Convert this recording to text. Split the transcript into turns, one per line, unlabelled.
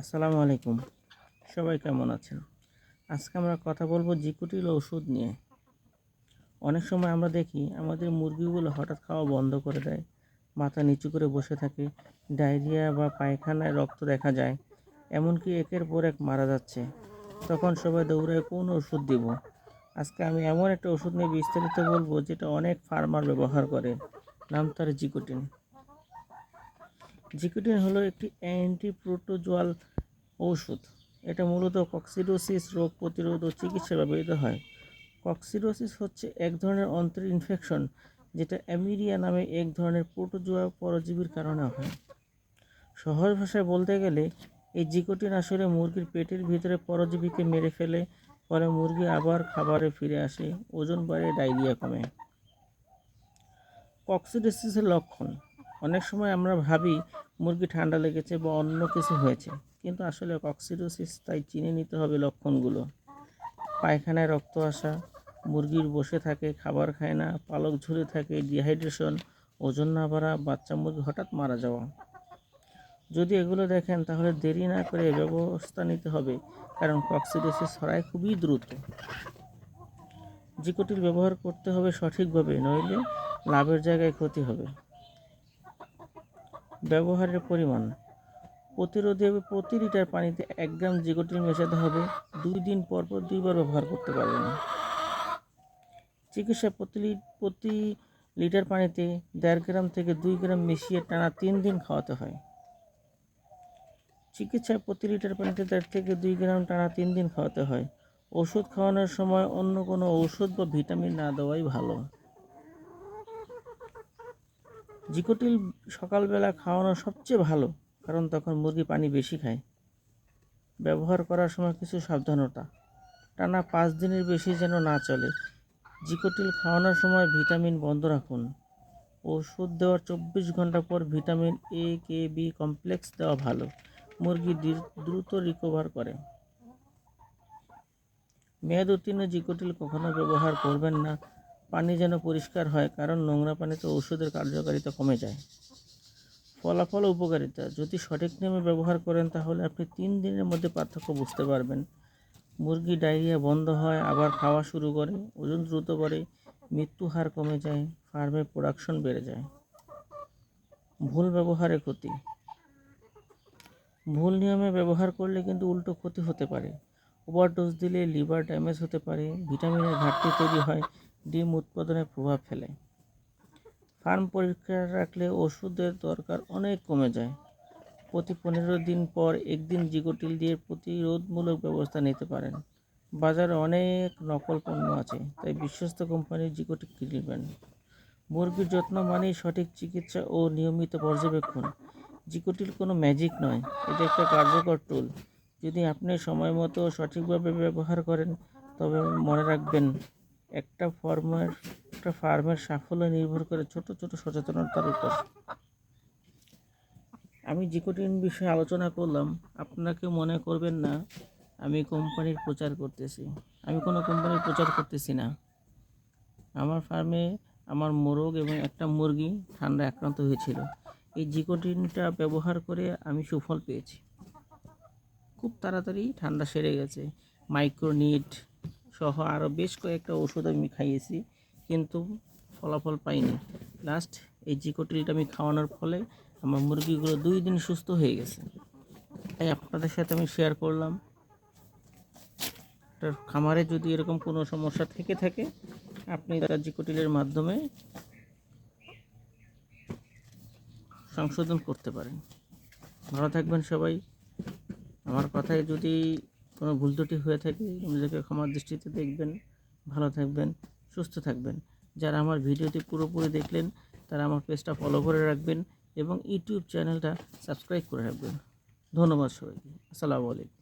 আসসালামু আলাইকুম। সবাই কেমন আছেন? আজকে আমরা কথা বলব জিকুটিল ওষুধ নিয়ে। অনেক সময় আমরা দেখি আমাদের মুরগিগুলো হঠাৎ খাওয়া বন্ধ করে দেয়, মাথা নিচু করে বসে থাকে, ডায়রিয়া বা পায়খানায় রক্ত দেখা যায়, এমনকি একের পর এক মারা যাচ্ছে। তখন সবাই দৌড়ায়, কোন ওষুধ দিব? আজকে আমি এমন একটা ওষুধ নিয়ে বিস্তারিত বলব যেটা অনেক ফার্মার ব্যবহার করে, নাম তার জিকোটিন। জিকুটিন হলো একটি অ্যান্টিপ্রোটোজোয়াল ঔষধ। এটা মূলত কক্সিডোসিস রোগ প্রতিরোধ ও চিকিৎসা ব্যবহৃত হয়। কক্সিডোসিস হচ্ছে এক ধরনের অন্ত্রের ইনফেকশন, যেটা অ্যামিরিয়া নামে এক ধরনের প্রোটোজোয়া পরজীবীর কারণে হয়। সহজ ভাষায় বলতে গেলে, এই জিকোটিন আসলে মুরগির পেটের ভিতরে পরজীবীকে মেরে ফেলে ফলে মুরগি আবার খাবারে ফিরে আসে, ওজন বাড়ে, ডায়রিয়া কমে। কক্সিডোসিসের লক্ষণ। অনেক সময় আমরা ভাবি মুরগি ঠান্ডা লেগেছে বা অন্য কিছু হয়েছে। কিন্তু আসলে কক্সিডোসিস তাই চিনে নিতে হবে লক্ষণগুলো। পায়খানায় রক্ত আসা, মুরগির বসে থাকে, খাবার খায় না, পালক ঝুলে থাকে ডিহাইড্রেশন ওজন না বাড়া, বাচ্চা মুরগি হঠাৎ মারা যাওয়া। যদি এগুলো দেখেন, তাহলে দেরি না করে ব্যবস্থা নিতে হবে, কারণ কক্সিডোসিস ছড়ায় খুবই দ্রুত। জিকোটিল ব্যবহার করতে হবে সঠিকভাবে, নইলে লাভের জায়গায় ক্ষতি হবে। ব্যবহারের পরিমাণ। প্রতিরোধে প্রতি লিটার পানিতে এক গ্রাম জিগোটিন মেশাতে হবে। দুই দিন পর পর দুইবার ব্যবহার করতে পারবেন। চিকিৎসা প্রতি প্রতি লিটার পানিতে দেড় গ্রাম থেকে দুই গ্রাম মিশিয়ে টানা তিন দিন খাওয়াতে হয়। চিকিৎসায় প্রতি লিটার পানিতে দেড় থেকে দুই গ্রাম টানা তিন দিন খাওয়াতে হয়। ওষুধ খাওয়ানোর সময় অন্য কোনো ঔষধ বা ভিটামিন না দেওয়াই ভালো। জিকোটিল সকালবেলা খাওয়ানো সবচেয়ে ভালো, কারণ তখন মুরগি পানি বেশি খায়। ব্যবহার করার সময় কিছু সাবধানতা। টানা পাঁচ দিনের বেশি যেন না চলে। জিকোটিল খাওয়ানোর সময় ভিটামিন বন্ধ রাখুন। ওষুধ দেওয়ার চব্বিশ ঘণ্টা পর vitamin A, K, B complex দেওয়া ভালো। মুরগি দ্রুত রিকভার করে। মেয়াদ উত্তীর্ণ জিকোটিল কখনো ব্যবহার করবেন না। পানি যেন পরিষ্কার হয়, কারণ নোংরা পানিতে ওষুধের কার্যকারিতা কমে যায়। ফলাফল উপকারিতা, যদি সঠিক নিয়মে ব্যবহার করেন, তাহলে আপনি তিন দিনের মধ্যে পার্থক্য বুঝতে পারবেন। মুরগি ডায়রিয়া বন্ধ হয়, আবার খাওয়া শুরু করে, ওজন দ্রুত বাড়ে, মৃত্যু হার কমে যায়, ফার্মে প্রোডাকশন বেড়ে যায়। ভুল ব্যবহারে ক্ষতি। ভুল নিয়মে ব্যবহার করলে কিন্তু উল্টো ক্ষতি হতে পারে। ওভারডোজ দিলে লিভার ড্যামেজ হতে পারে, ভিটামিনের ঘাটতি তৈরি হয় ডিম উৎপাদনে প্রভাব ফেলে। ফার্ম পরিষ্কার রাখলে ওষুধের দরকার অনেক কমে যায়। প্রতি পনেরো দিন পর একদিন জিগোটিল দিয়ে প্রতিরোধমূলক ব্যবস্থা নিতে পারেন। বাজারে অনেক নকল পণ্য আছে, তাই বিশ্বস্ত কোম্পানির জিগোটিল কিনবেন। মুরগির যত্ন মানেই সঠিক চিকিৎসা ও নিয়মিত পর্যবেক্ষণ। জিকোটিল কোনো ম্যাজিক নয়, এটা একটা কার্যকর টুল যদি আপনি সময় মতো সঠিকভাবে ব্যবহার করেন, তবে মনে রাখবেন একটা ফার্মের একটা ফার্মের সাফল্য নির্ভর করে ছোট ছোট সচেতনতার উপর। আমি জিকোটিন বিষয়ে আলোচনা করলাম। আপনাকে মনে করবেন না, আমি কোম্পানির প্রচার করতেছি। আমি কোনো কোম্পানির প্রচার করতেছি না। আমার ফার্মে আমার মোরগ এবং একটা মুরগি ঠান্ডা আক্রান্ত হয়েছিল। এই জিকোটিনটা ব্যবহার করে আমি সুফল পেয়েছি। খুব তাড়াতাড়ি ঠান্ডা সেরে গেছে। মাইক্রোনিট সহ আরও বেশ কয়েকটা ওষুধ আমি খাইয়েছি, কিন্তু ফলাফল পাইনি। লাস্ট এই জিকোটিলটা আমি খাওয়ানোর ফলে আমার মুরগিগুলো দুই দিন সুস্থ হয়ে গেছে। তাই আপনাদের সাথে আমি শেয়ার করলাম। খামারে যদি এরকম কোনো সমস্যা থেকে থাকে, আপনি তার জিকোটিলের মাধ্যমে সংশোধন করতে পারেন। ভালো থাকবেন সবাই। আমার কথায় যদি কোনো ভুল ত্রুটি হয়ে থাকে নিজেকে ক্ষমার দৃষ্টিতে দেখবেন, ভালো থাকবেন, সুস্থ থাকবেন। যারা আমার ভিডিওটি পুরোপুরি দেখলেন, তারা আমার পেজটা ফলো করে রাখবেন এবং ইউটিউব চ্যানেলটা সাবস্ক্রাইব করে রাখবেন। ধন্যবাদ সবাইকে। আসসালামু আলাইকুম।